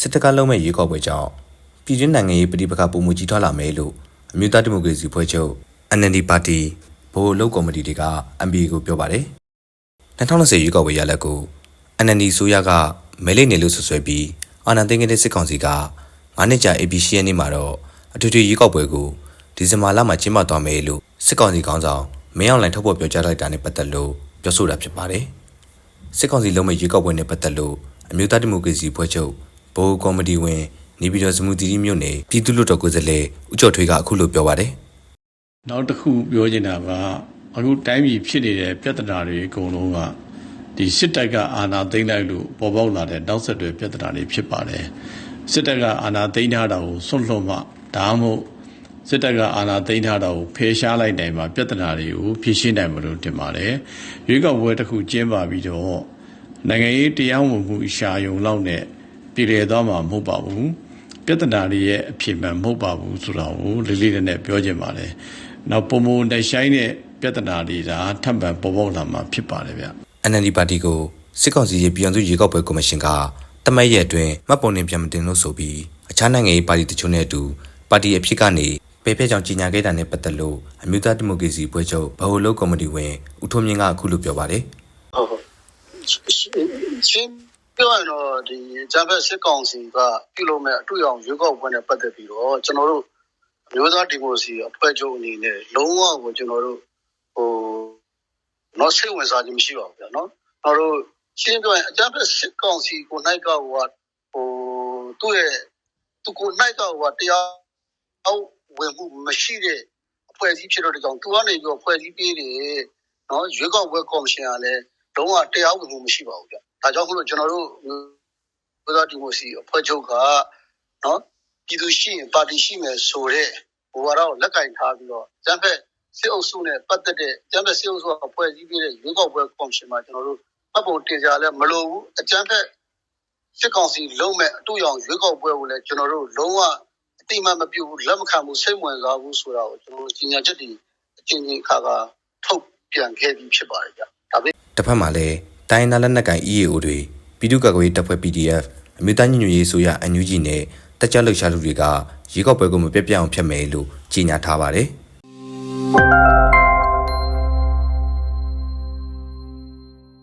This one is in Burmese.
စစ်တပ်ကလုံးမဲ့ရွေးကောက်ပွဲကြောင့်ပြည်တွင်းနိုင်ငံရေးပြည်ပခါပုံမှုကြီးထွားလာမယ်လို့အမျိုးသားဒီမိုကရေစီဖွဲ့ချုပ် NLD ပါတီဘို့အလုပ်ကော်မတီတွေက MPA ကိုပြောပါတယ်2020ရွေးကောက်ပွဲရလဒ်ကို NLD ဆိုရကမဲလိမ့်နေလို့ဆွဆွဲပြီးအာဏာသိမ်းခဲ့တဲ့စစ်ကောင်စီက9နှစ်ကြာ AP10 ရက်နေ့မှာတော့အထွေထွေရွေးကောက်ပွဲကိုဒီဇင်ဘာလမှာကျင်းပသွားမယ်လို့စစ်ကောင်စီခေါင်းဆောင်မင်းအောင်လှိုင်ထုတ်ဖော်ပြောကြားလိုက်တာနဲ့ပတ်သက်လို့ပြောဆိုတာဖြစ်ပါတယ်စစ်ကောင်စီလုံးမဲ့ရွေးကောက်ပွဲနဲ့ပတ်သက်လို့အမျိုးသားဒီမိုကရေစီဖွဲ့ချုပ် ဘိုးကော်မတီဝင်နေပြည်တော်စမူတီရီမြို့နယ်ပြည်သူ့လွှတ်တော်ကိုယ်စားလှယ်ဦးကျော်ထွေးကအခုလိုပြောပါတယ်နောက်တစ်ခုပြောချင်တာကအခုတိုင်းပြည်ဖြစ်နေတဲ့ပြဿနာတွေအကုန်လုံးကဒီစစ်တပ်ကအာဏာသိမ်းလိုက်လို့ပေါ်ပေါက်လာတဲ့နောက်ဆက်တွဲပြဿနာတွေဖြစ်ပါတယ်စစ်တပ်ကအာဏာသိမ်းထားတာကိုဆွန့်လွတ်မှဒါမှမဟုတ်စစ်တပ်ကအာဏာသိမ်းထားတာကိုဖယ်ရှားလိုက်နိုင်မှာပြဿနာတွေကိုဖြေရှင်းနိုင်မလို့တင်ပါတယ်ရွေးကောက်ပွဲတစ်ခုကျင်းပပြီးတော့နိုင်ငံရေးတရားဝင်မှုရှာယုံလောက်နဲ့ ပြည်လေသွားမှာမဟုတ်ပါဘူးပြဿနာတွေရဲ့အဖြစ်မှန်မဟုတ်ပါဘူးဆိုတာကိုလေးလေးနက်နက်ပြောချင်ပါတယ်နောက်ပုံမနိုင်ဆိုင်တဲ့ပြဿနာတွေဒါထပ်မံပေါ်ပေါက်လာမှာဖြစ်ပါတယ်ဗျ NLD ပါတီကိုစစ်ကောင်စီရဲ့ပြည်အောင်စုရွေးကောက်ပွဲကော်မရှင်ကတမက်ရဲ့အတွင်းမှတ်ပုံတင်ပြန်မတင်လို့ဆိုပြီးအခြားနိုင်ငံရေးပါတီတချို့နဲ့အတူပါတီအဖြစ်ကနေပေဖက်ကြောင့်ကြီးညာခဲ့တာနဲ့ပတ်သက်လို့အမျိုးသားဒီမိုကရေစီဖွဲ့ချုပ်ဗဟိုလုပ်ကော်မတီဝင်ဦးထွန်းမြင့်ကအခုလိုပြောပါတယ်ဟုတ်ဟုတ်ရှင်း ပြောရရင်တော့ ဒီဂျပန်စစ်ကောင်စီက ပြုလုပ်မဲ့အတွေ့အကြုံရွေးကောက်ပွဲနဲ့ ပတ်သက်ပြီးတော့ ကျွန်တော်တို့မျိုးသားဒီမိုကရေစီအဖွဲ့ချုပ်အနေနဲ့ လုံးဝကို ကျွန်တော်တို့ဟိုတော့စိတ်ဝင်စားခြင်း မရှိပါဘူးဗျာနော် ကျွန်တော်တို့ ရှင်းပြောရင် အကြမ်းဖက်စစ်ကောင်စီကိုနိုင်ကောဟိုဟိုသူ့ရဲ့ သူကိုနိုင်ကောဟိုတရားအောက်ဝင်မှုမရှိတဲ့ အဖွဲ့အစည်းဖြစ်တော့တဲ့ကြောင့် သူကနေပြီးတော့ ဖွဲ့စည်းပေးတယ်နော်ရွေးကောက်ပွဲကော်မရှင်ကလည်း လုံးဝတရားဝင်မှု မရှိပါဘူးဗျ ဒါကြောင့်မလို့ကျွန်တော်တို့ဘုရားဒီမိုစီအဖွဲ့ချုပ်ကနော်ပြည်သူရှိရင်ပါတီရှိမယ်ဆိုတဲ့ဘဝတော့လက်ကင်ထားပြီးတော့ဇက်ဖက်စစ်အုပ်စုနဲ့ပတ်သက်တဲ့ဇက်ဖက်စစ်အုပ်စုကဖွဲ့စည်းပေးတဲ့ရွေးကောက်ပွဲကော်မရှင်မှာကျွန်တော်တို့အပုံတင်ကြလဲမလိုဘူးအကြမ်းဖက်စစ်ကောင်စီလုံးမဲ့အတူရောင်ရွေးကောက်ပွဲကိုလည်းကျွန်တော်တို့လုံးဝအတိမတ်မပြုတ်ဘူးလက်မခံဘူးစိတ်ဝင်စားဘူးဆိုတာကိုကျွန်တော်တို့ကြီးညာချက်တွေအချင်းချင်းခါခါထုတ်ပြန်ခဲ့ပြီးဖြစ်ပါတယ်ဗျဒါပေတစ်ဖက်မှာလည်း တိုင်းဒေသလက်နက်ကိုင် EAO တွေပြည်သူ့ကာကွယ်ရေးတပ်ဖွဲ့ PDF အမျိုးသားညီညွတ်ရေးဆိုရ NUG နဲ့တက်ကြွလှုပ်ရှားသူတွေကရေကောက်ပွဲကိုမပြတ်ပြတ်အောင်ဖျက်မယ်လို့ကြေညာထားပါတယ်